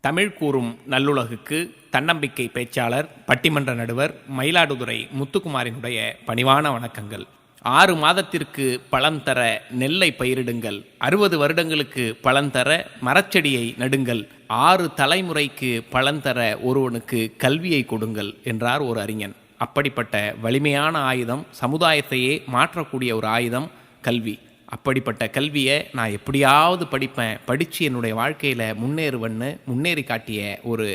தமிழ் கூறும் நல்லுலகுக்கு தன்னம்பிக்கை பேச்சாளர் பட்டிமன்ற நடுவர் மயிலாடுதுறை முத்துக்குமாரினுடைய பணிவான வணக்கங்கள். ஆறு மாதத்திற்கு பலன் தர நெல்லை பயிரிடுங்கள். அறுபது வருடங்களுக்கு பலன் தர மரச்செடியை நடுங்கள். ஆறு தலைமுறைக்கு பலன் தர ஒருவனுக்கு கல்வியை கொடுங்கள் என்றார் ஒரு அறிஞன். அப்படிப்பட்ட வலிமையான ஆயுதம் சமுதாயத்தையே மாற்றக்கூடிய ஒரு ஆயுதம் கல்வி. அப்படிப்பட்ட கல்வியை நான் எப்படியாவது படிப்பேன். படித்து என்னுடைய வாழ்க்கையில் முன்னேறுவேன்னு முன்னேறி காட்டிய ஒரு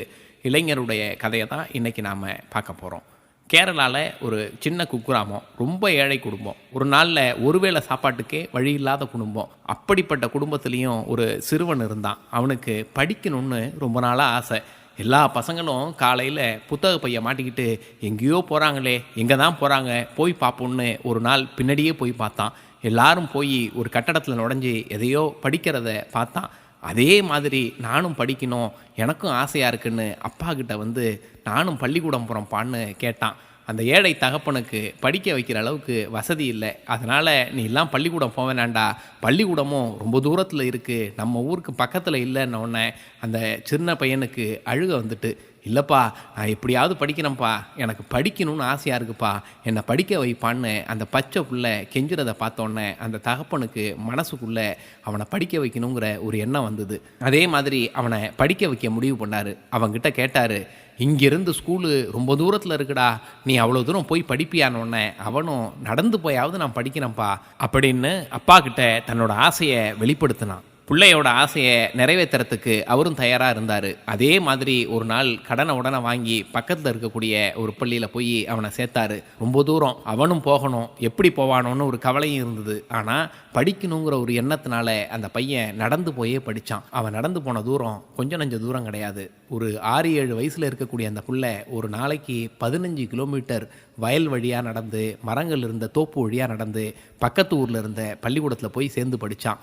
இளைஞருடைய கதையை தான் இன்றைக்கி நாம் பார்க்க போகிறோம் கேரளாவில் ஒரு சின்ன குக்கிராமம் ரொம்ப ஏழை குடும்பம். ஒரு நாளில் ஒருவேளை சாப்பாட்டுக்கே வழி இல்லாத குடும்பம். அப்படிப்பட்ட குடும்பத்துலேயும் ஒரு சிறுவன் இருந்தான். அவனுக்கு படிக்கணும்னு ரொம்ப நாளாக ஆசை. எல்லா பசங்களும் காலையில் புத்தக பைய மாட்டிக்கிட்டு எங்கேயோ போகிறாங்களே எங்கே தான் போகிறாங்க போய் பார்ப்போன்னு ஒரு நாள் பின்னாடியே போய் பார்த்தான். எல்லாரும் போய் ஒரு கட்டடத்தில் நுழைஞ்சு எதையோ படிக்கிறத பார்த்தான் அதே மாதிரி நானும் படிக்கணும் எனக்கும் ஆசையாக இருக்குன்னு அப்பா கிட்ட வந்து நானும் பள்ளிக்கூடம் போகிறோம்ப்பான்னு கேட்டான். அந்த ஏழை தகப்பனுக்கு படிக்க வைக்கிற அளவுக்கு வசதி இல்லை. அதனால் நீ எல்லாம் பள்ளிக்கூடம் போக வேணாண்டா பள்ளிக்கூடமும் ரொம்ப தூரத்தில் இருக்குது நம்ம ஊருக்கு பக்கத்தில் இல்லைன்ன உடனே அந்த சின்ன பையனுக்கு அழுக வந்துட்டு இல்லைப்பா நான் எப்படியாவது படிக்கிறேன்ப்பா எனக்கு படிக்கணும்னு ஆசையாக இருக்குப்பா. என்னை படிக்க வைப்பான்னு அந்த பச்சை புள்ள கெஞ்சுறதை பார்த்தோன்னே அந்த தகப்பனுக்கு மனசுக்குள்ளே அவனை படிக்க வைக்கணுங்கிற ஒரு எண்ணம் வந்தது. அதே மாதிரி அவனை படிக்க வைக்க முடிவு பண்ணார். அவன்கிட்ட கேட்டார் இங்கிருந்து ஸ்கூலு ரொம்ப தூரத்தில் இருக்குடா. நீ அவ்வளோ தூரம் போய் படிப்பியானோடனே அவனும் நடந்து போயாவது நான் படிக்கிறேன்ப்பா. அப்படின்னு அப்பா கிட்ட தன்னோட ஆசையை வெளிப்படுத்தினான். பிள்ளையோட ஆசையை நிறைவேற்றுறதுக்கு அவரும் தயாராக இருந்தார். அதே மாதிரி ஒரு நாள் கடனை உடனே வாங்கி பக்கத்தில் இருக்கக்கூடிய ஒரு பள்ளியில் போய் அவனை சேர்த்தாரு. ரொம்ப தூரம். அவனும் போகணும். எப்படி போவானோன்னு ஒரு கவலையும் இருந்தது. ஆனால் படிக்கணுங்கிற ஒரு எண்ணத்தினால அந்த பையன் நடந்து போயே படித்தான் அவன் நடந்து போன தூரம் கொஞ்சம் நஞ்ச தூரம் கிடையாது. ஒரு ஆறு ஏழு வயசில் இருக்கக்கூடிய அந்த பிள்ளை ஒரு நாளைக்கு பதினஞ்சு கிலோமீட்டர் வயல் வழியாக நடந்து மரங்கள் இருந்த தோப்பு வழியாக நடந்து பக்கத்து ஊரில் இருந்த பள்ளிக்கூடத்தில் போய் சேர்ந்து படித்தான்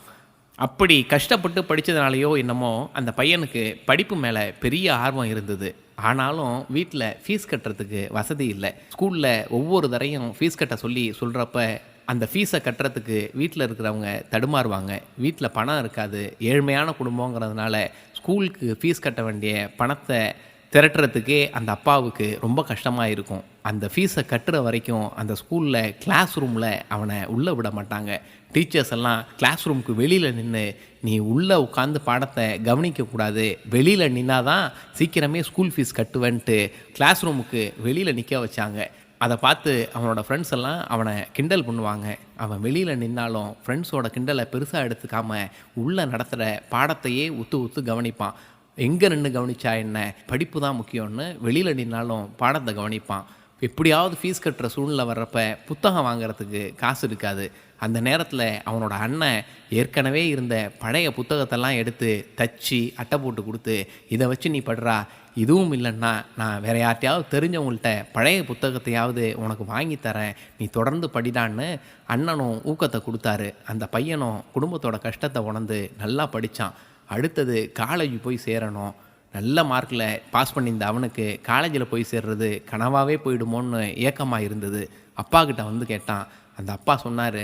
அப்படி கஷ்டப்பட்டு படித்ததுனாலையோ என்னமோ அந்த பையனுக்கு படிப்பு மேலே பெரிய ஆர்வம் இருந்தது. ஆனாலும் வீட்டில் ஃபீஸ் கட்டுறதுக்கு வசதி இல்லை. ஸ்கூலில் ஒவ்வொரு தரையும் ஃபீஸ் கட்ட சொல்லி சொல்கிறப்ப அந்த ஃபீஸை கட்டுறதுக்கு வீட்டில் இருக்கிறவங்க தடுமாறுவாங்க. வீட்டில் பணம் இருக்காது. ஏழ்மையான குடும்பங்கிறதுனால ஸ்கூலுக்கு ஃபீஸ் கட்ட வேண்டிய பணத்தை திரட்டுறதுக்கே அந்த அப்பாவுக்கு ரொம்ப கஷ்டமாக இருக்கும். அந்த ஃபீஸை கட்டுற வரைக்கும் அந்த ஸ்கூலில் கிளாஸ் ரூமில் அவனை உள்ளே விட மாட்டாங்க. டீச்சர்ஸ் எல்லாம் கிளாஸ் ரூமுக்கு வெளியில் நின்று நீ உள்ளே உட்காந்து பாடத்தை கவனிக்கக்கூடாது வெளியில் நின்னாதான் சீக்கிரமே ஸ்கூல் ஃபீஸ் கட்டுவேன்ட்டு கிளாஸ் ரூமுக்கு வெளியில் நிற்க வச்சாங்க. அதை பார்த்து அவனோட ஃப்ரெண்ட்ஸ் எல்லாம் அவனை கிண்டல் பண்ணுவாங்க. அவன் வெளியில் நின்னாலும் ஃப்ரெண்ட்ஸோட கிண்டலை பெருசாக எடுத்துக்காமல் உள்ளே நடத்துகிற பாடத்தையே உத்து உத்து கவனிப்பான். எங்கே நின்று கவனிச்சா என்ன? படிப்பு தான் முக்கியம்னு வெளியில் நின்னாலும் பாடத்தை கவனிப்பான். எப்படியாவது ஃபீஸ் கட்டுற சூழ்நிலை வர்றப்ப புத்தகம் வாங்குறதுக்கு காசு இருக்காது. அந்த நேரத்தில் அவனோட அண்ணன் ஏற்கனவே இருந்த பழைய புத்தகத்தெல்லாம் எடுத்து தச்சு அட்டை போட்டு கொடுத்து இதை வச்சு நீ படுறா. இதுவும் இல்லைன்னா நான் வேற யார்ட்டையாவது தெரிஞ்சவங்கள்ட்ட பழைய புத்தகத்தையாவது உனக்கு வாங்கி தரேன். நீ தொடர்ந்து படிடான்னு அண்ணனும் ஊக்கத்தை கொடுத்தாரு. அந்த பையனும் குடும்பத்தோட கஷ்டத்தை உணர்ந்து நல்லா படித்தான் அடுத்தது காலேஜ் போய் சேரணும். நல்ல மார்க்கில் பாஸ் பண்ணியிருந்த அவனுக்கு காலேஜில் போய் சேர்றது கனவாகவே போயிடுமோன்னு ஏக்கமாக இருந்தது. அப்பா கிட்ட வந்து கேட்டான். அந்த அப்பா சொன்னார்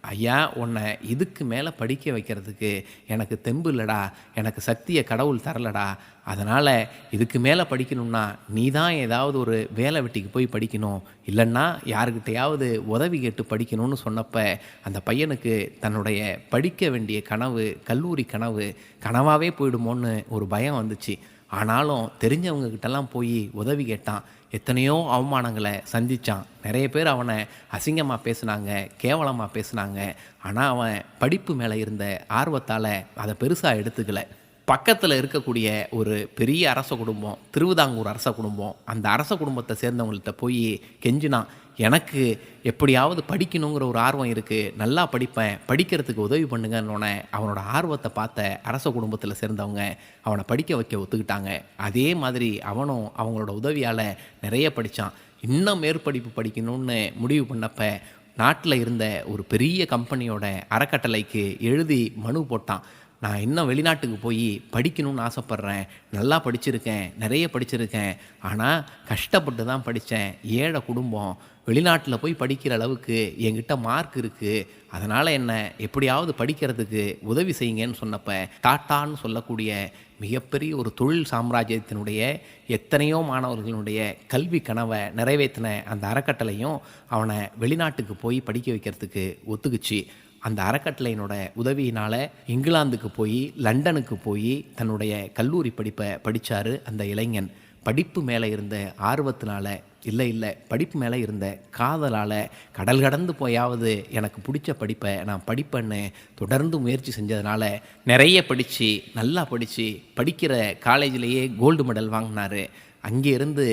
ஐயா உன்னை இதுக்கு மேலே படிக்க வைக்கிறதுக்கு எனக்கு தெம்பு இல்லடா எனக்கு சக்தியை கடவுள் தரலடா. அதனால் இதுக்கு மேலே படிக்கணும்னா நீ தான் ஏதாவது ஒரு வேலை வெட்டிக்கு போய் படிக்கணும். இல்லைன்னா யாருக்கிட்டையாவது உதவி கேட்டு படிக்கணும்னு சொன்னப்போ அந்த பையனுக்கு தன்னுடைய படிக்க வேண்டிய கனவு கல்லூரி கனவு கனவாகவே போயிடுமோன்னு ஒரு பயம் வந்துச்சு. ஆனாலும் தெரிஞ்சவங்க கிட்டலாம் போய் உதவி கேட்டான். எத்தனையோ அவமானங்களை சந்தித்தான் நிறைய பேர் அவனை அசிங்கமாக பேசுனாங்க கேவலமாக பேசுனாங்க. ஆனால் அவன் படிப்பு மேலே இருந்த ஆர்வத்தால் அதை பெருசாக எடுத்துக்கலை. பக்கத்தில் இருக்கக்கூடிய ஒரு பெரிய அரச குடும்பம் திருவிதாங்கூர் அரச குடும்பம் அந்த அரச குடும்பத்தை சேர்ந்தவங்கள்ட்ட போய் கெஞ்சினான் எனக்கு எப்படியாவது படிக்கணுங்கிற ஒரு ஆர்வம் இருக்குது நல்லா படிப்பேன் படிக்கிறதுக்கு உதவி பண்ணுங்கன்னொன்னே அவனோட ஆர்வத்தை பார்த்த அரச குடும்பத்தில் சேர்ந்தவங்க அவனை படிக்க வைக்க ஒத்துக்கிட்டாங்க. அதே மாதிரி அவனும் அவங்களோட உதவியால் நிறைய படித்தான் இன்னும் மேற்படிப்பு படிக்கணும்னு முடிவு பண்ணப்ப நாட்டில் இருந்த ஒரு பெரிய கம்பெனியோட அறக்கட்டளைக்கு எழுதி மனு போட்டான். நான் இன்னும் வெளிநாட்டுக்கு போய் படிக்கணும்னு ஆசைப்பட்றேன். நல்லா படிச்சிருக்கேன் நிறைய படிச்சிருக்கேன். ஆனால் கஷ்டப்பட்டு தான் படித்தேன். ஏழை குடும்பம். வெளிநாட்டில் போய் படிக்கிற அளவுக்கு என்கிட்ட மார்க் இருக்குது அதனால் என்ன? எப்படியாவது படிக்கிறதுக்கு உதவி செய்யுங்கன்னு சொன்னப்போ டாட்டான்னு சொல்லக்கூடிய மிகப்பெரிய ஒரு தொழில் சாம்ராஜ்யத்தினுடைய எத்தனையோ மாணவர்களுடைய கல்வி கனவை நிறைவேற்றின அந்த அறக்கட்டளையும் அவனை வெளிநாட்டுக்கு போய் படிக்க வைக்கிறதுக்கு ஒத்துக்குச்சு. அந்த அறக்கட்டளையினோட உதவியினால் இங்கிலாந்துக்கு போய் லண்டனுக்கு போய் தன்னுடைய கல்லூரி படிப்பை படித்தார் அந்த இளைஞன். படிப்பு மேலே இருந்த ஆர்வத்தினால இல்லை இல்லை படிப்பு மேலே இருந்த காதலால் கடல் கடந்து போயாவது எனக்கு பிடிச்ச படிப்பை நான் படிப்பேன்னு தொடர்ந்து முயற்சி செஞ்சதுனால நிறைய படித்து நல்லா படித்து படிக்கிற காலேஜிலேயே கோல்டு மெடல் வாங்கினார். அங்கே இருந்து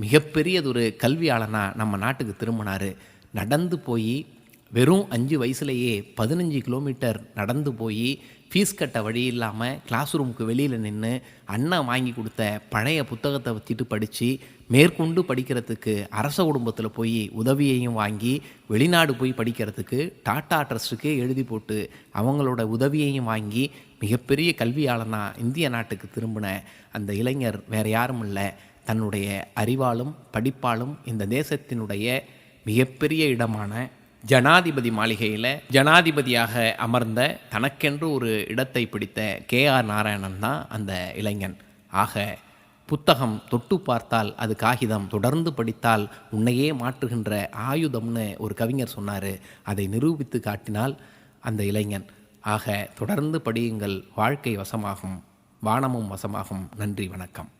மிகப்பெரியதொரு கல்வியாளனாக நம்ம நாட்டுக்கு திரும்பினார். நடந்து போய் வெறும் அஞ்சு வயசுலேயே பதினஞ்சு கிலோமீட்டர் நடந்து போய் ஃபீஸ் கட்ட வழி இல்லாமல் கிளாஸ் ரூமுக்கு வெளியில் நின்று அண்ணன் வாங்கி கொடுத்த பழைய புத்தகத்தை வச்சுட்டு படித்து மேற்கொண்டு படிக்கிறதுக்கு அரச குடும்பத்தில் போய் உதவியையும் வாங்கி வெளிநாடு போய் படிக்கிறதுக்கு டாட்டா ட்ரஸ்ட்டுக்கே எழுதி போட்டு அவங்களோட உதவியையும் வாங்கி மிகப்பெரிய கல்வியாளனாக இந்திய நாட்டுக்கு திரும்பின அந்த இளைஞர் வேறு யாரும் இல்லை. தன்னுடைய அறிவாலும் படிப்பாலும் இந்த தேசத்தினுடைய மிகப்பெரிய இடமான ஜனாதிபதி மாளிகையில் ஜனாதிபதியாக அமர்ந்த தனக்கென்று ஒரு இடத்தை பிடித்த கே ஆர் நாராயணன் தான் அந்த இளைஞன். ஆக புத்தகம் தொட்டு பார்த்தால் அது காகிதம் தொடர்ந்து படித்தால் உன்னையே மாற்றுகின்ற ஆயுதம்னு ஒரு கவிஞர் சொன்னார். அதை நிரூபித்து காட்டினால் அந்த இளைஞன். ஆக தொடர்ந்து படியுங்கள் வாழ்க்கை வசமாகும் வானமும் வசமாகும். நன்றி வணக்கம்.